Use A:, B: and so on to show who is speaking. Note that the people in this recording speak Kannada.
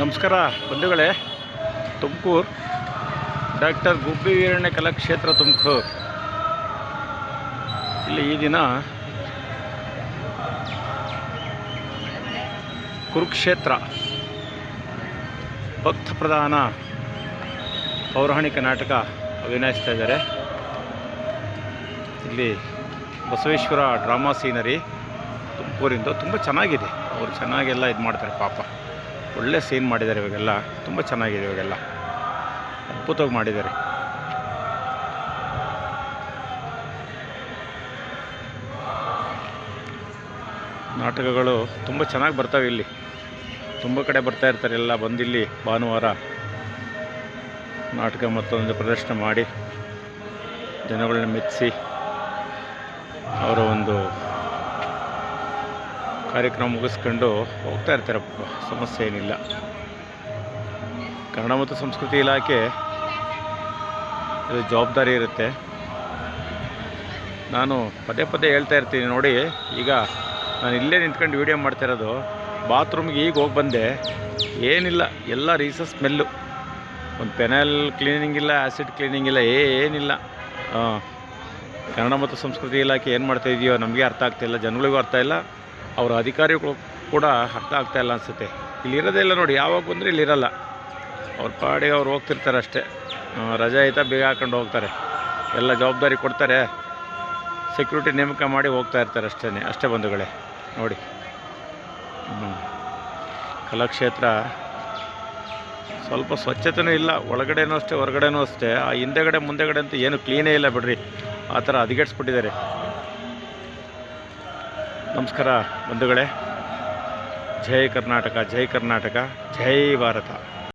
A: ನಮಸ್ಕಾರ ಬಂಧುಗಳೇ, ತುಮಕೂರು, ಡಾಕ್ಟರ್ ಗುಬ್ಬಿ ವೀರಣ್ಣ ಕಲಾಕ್ಷೇತ್ರ ತುಮಕೂರು. ಇಲ್ಲಿ ಈ ದಿನ ಕುರುಕ್ಷೇತ್ರ, ಭಕ್ತ ಪ್ರಧಾನ ಪೌರಾಣಿಕ ನಾಟಕ ಅಭಿನಯಿಸ್ತಾ ಇದ್ದಾರೆ. ಇಲ್ಲಿ ಬಸವೇಶ್ವರ ಡ್ರಾಮಾ ಸೀನರಿ ತುಮಕೂರಿಂದ ತುಂಬ ಚೆನ್ನಾಗಿದೆ. ಅವರು ಚೆನ್ನಾಗೆಲ್ಲ ಇದು ಮಾಡ್ತಾರೆ ಪಾಪ. ಒಳ್ಳೆ ಸೀನ್ ಮಾಡಿದ್ದಾರೆ ಇವಾಗೆಲ್ಲ. ತುಂಬ ಚೆನ್ನಾಗಿದೆ ಇವಾಗೆಲ್ಲ. ಅದ್ಭುತವಾಗಿ ಮಾಡಿದ್ದಾರೆ. ನಾಟಕಗಳು ತುಂಬ ಚೆನ್ನಾಗಿ ಬರ್ತವೆ ಇಲ್ಲಿ. ತುಂಬ ಕಡೆ ಬರ್ತಾ ಇರ್ತಾರೆ ಎಲ್ಲ ಬಂದಿಲ್ಲಿ ಭಾನುವಾರ. ನಾಟಕ ಮತ್ತೊಂದು ಪ್ರದರ್ಶನ ಮಾಡಿ ಜನಗಳನ್ನ ಮೆಚ್ಚಿಸಿ ಅವರ ಒಂದು ಕಾರ್ಯಕ್ರಮ ಮುಗಿಸ್ಕೊಂಡು ಹೋಗ್ತಾ ಇರ್ತಾರೆ. ಸಮಸ್ಯೆ ಏನಿಲ್ಲ. ಕನ್ನಡ ಮತ್ತು ಸಂಸ್ಕೃತಿ ಇಲಾಖೆ ಇದು ಜವಾಬ್ದಾರಿ ಇರುತ್ತೆ. ನಾನು ಪದೇ ಪದೇ ಹೇಳ್ತಾ ಇರ್ತೀನಿ ನೋಡಿ, ಈಗ ನಾನು ಇಲ್ಲೇ ನಿಂತ್ಕೊಂಡು ವೀಡಿಯೋ ಮಾಡ್ತಿರೋದು ಬಾತ್ರೂಮ್ಗೆ ಈಗ ಹೋಗಿ ಬಂದೆ. ಏನಿಲ್ಲ, ಎಲ್ಲ ರೀಸಸ್ ಸ್ಮೆಲ್ಲು. ಒಂದು ಪೆನಲ್ ಕ್ಲೀನಿಂಗ್ ಇಲ್ಲ ಆ್ಯಸಿಡ್ ಕ್ಲೀನಿಂಗ್ ಇಲ್ಲ ಏನಿಲ್ಲ. ಕನ್ನಡ ಮತ್ತು ಸಂಸ್ಕೃತಿ ಇಲಾಖೆ ಏನು ಮಾಡ್ತಾ ಇದೆಯೋ ನಮಗೆ ಅರ್ಥ ಆಗ್ತಾಯಿಲ್ಲ ಜನಗಳಿಗೂ ಅರ್ಥ ಇಲ್ಲ. ಅವರ ಅಧಿಕಾರಿಗಳು ಕೂಡ ಅರ್ಥ ಇಲ್ಲ ಅನಿಸುತ್ತೆ. ಇಲ್ಲಿ ಇರೋದೇ ಇಲ್ಲ ನೋಡಿ, ಯಾವಾಗ ಬಂದರೆ ಇಲ್ಲಿ ಇರಲ್ಲ ಅವ್ರ ಪಾಡಿಗೆ ಅವ್ರು ಹೋಗ್ತಿರ್ತಾರೆ ಅಷ್ಟೇ. ರಜಾ ಆಯ್ತಾ ಬೇಗ ಹಾಕೊಂಡು ಹೋಗ್ತಾರೆ. ಎಲ್ಲ ಜವಾಬ್ದಾರಿ ಕೊಡ್ತಾರೆ. ಸೆಕ್ಯೂರಿಟಿ ನೇಮಕ ಮಾಡಿ ಹೋಗ್ತಾ ಇರ್ತಾರೆ ಅಷ್ಟೇ ಅಷ್ಟೇ ಬಂಧುಗಳೇ. ನೋಡಿ. ಕಲಾಕ್ಷೇತ್ರ ಸ್ವಲ್ಪ ಸ್ವಚ್ಛತೆಯೂ ಇಲ್ಲ, ಒಳಗಡೆನೂ ಅಷ್ಟೇ, ಹೊರಗಡೆನೂ ಅಷ್ಟೇ. ಆ ಹಿಂದೆಗಡೆ, ಮುಂದೆಗಡೆ ಅಂತೂ ಏನು ಕ್ಲೀನೇ ಇಲ್ಲ ಬಿಡ್ರಿ. ಆ ಥರ ಹದಗೆಡ್ಸ್ಬಿಟ್ಟಿದ್ದಾರೆ. ನಮಸ್ಕಾರ ಬಂಧುಗಳೇ. ಜೈ ಕರ್ನಾಟಕ ಜೈ ಕರ್ನಾಟಕ ಜೈ ಭಾರತ.